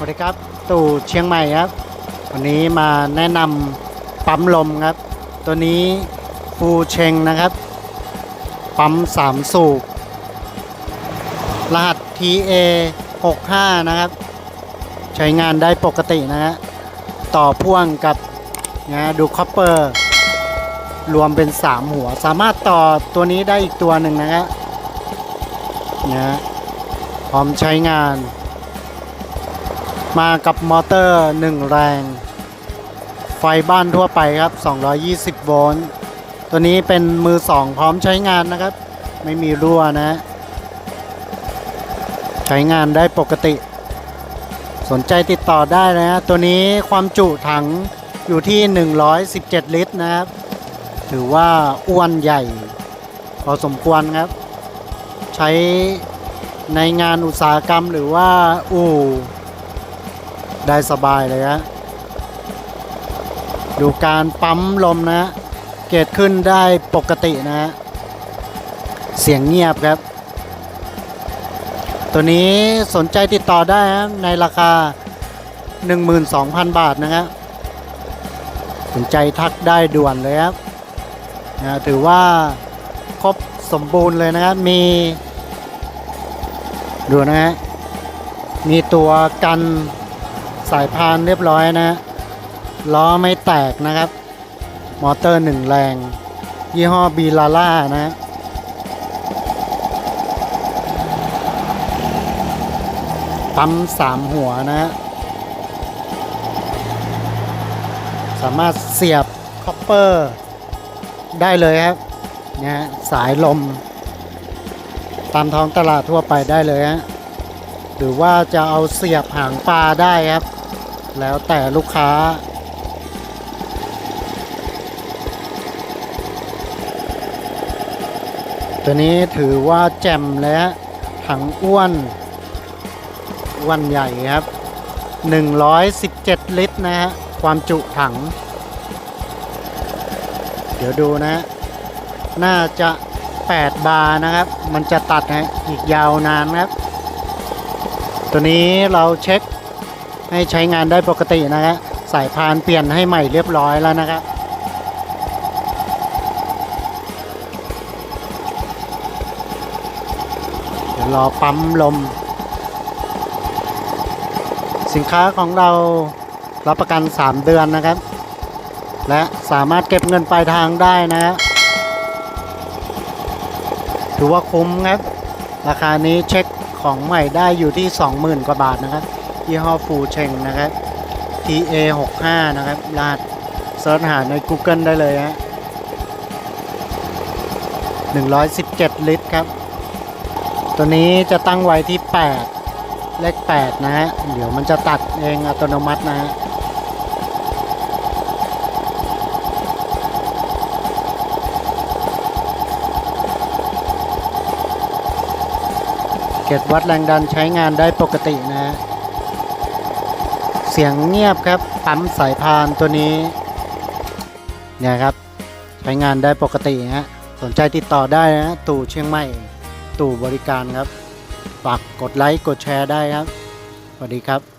สวัสดีครับ ตู่เชียงใหม่ครับ วันนี้มาแนะนำปั๊มลมครับ ตัวนี้ฟูเชงนะครับ ปั๊มสามสูบ รหัส TA 65 นะครับ ใช้งานได้ปกตินะฮะ ต่อพ่วงกับนะดูคอปเปอร์ รวมเป็น 3 หัว สามารถต่อตัวนี้ได้อีกตัวหนึ่งนะฮะนะฮะพร้อมใช้งาน มากับมอเตอร์ 1 แรง ไฟบ้านทั่วไปครับ 220 โวลต์ ตัวนี้เป็นมือ 2 พร้อมใช้งานนะครับ ไม่มีรั่วนะ ใช้งานได้ปกติ สนใจติดต่อได้นะ ตัวนี้ความจุถังอยู่ที่ 117 ลิตรนะครับ ถือว่าอ้วนใหญ่ พอสมควรครับ ใช้ในงานอุตสาหกรรมหรือว่าอู่ ได้สบายเลยฮะดูการปั๊มลมนะ เกิดขึ้นได้ปกตินะฮะเสียงเงียบครับ ตัวนี้สนใจติดต่อได้นะในราคา 12,000 บาทนะครับสนใจทักได้ด่วนเลยครับนะถือว่าครบสมบูรณ์เลยนะครับ มีดูนะฮะมีตัวกัน สายพานเรียบร้อยนะล้อไม่แตกนะครับ มอเตอร์หนึ่งแรง ยี่ห้อบีลาล่านะปั๊มสามหัวนะ สามารถเสียบคอปเปอร์ ได้เลยครับนะฮะสายลม ตามท้องตลาดทั่วไปได้เลยฮะหรือว่าจะเอาเสียบหางปลาได้ครับ แล้วแต่ลูกค้า ตัวนี้ถือว่าแจ่มเละถังอ้วนอ้วนใหญ่ครับ 117 ลิตรนะฮะ ความจุถัง เดี๋ยวดูนะฮะน่าจะ 8 บาร์นะครับ มันจะตัดฮะอีกยาวนานครับ ตัวนี้เราเช็ค ให้ใช้งานได้ปกตินะฮะสายพานเปลี่ยนให้ใหม่เรียบร้อยแล้วนะครับเดี๋ยวรอปั๊มลม สินค้าของเรารับประกัน 3 เดือนนะครับ และสามารถเก็บเงินปลายทางได้นะฮะถือว่าคุ้มครับ ราคานี้เช็คของใหม่ได้อยู่ที่ 20,000 กว่าบาทนะครับ ยี่ห้อฟูเชงนะครับ TA 65นะครับรหัสเซิร์ชหาใน Google ได้เลยฮะ117 ลิตรครับ ตัวนี้จะตั้งไว้ที่ 8 เลข 8 นะฮะ เดี๋ยวมันจะตัดเองอัตโนมัตินะฮะเกตวัดแรงดันใช้งานได้ปกตินะฮะ เสียงเงียบครับปั๊มสายพานตัวนี้เนี่ยครับใช้งานได้ปกติฮะสนใจติดต่อได้นะตู่ เชียงใหม่ ตู่บริการครับฝากกดไลค์กดแชร์ได้ครับสวัสดีครับ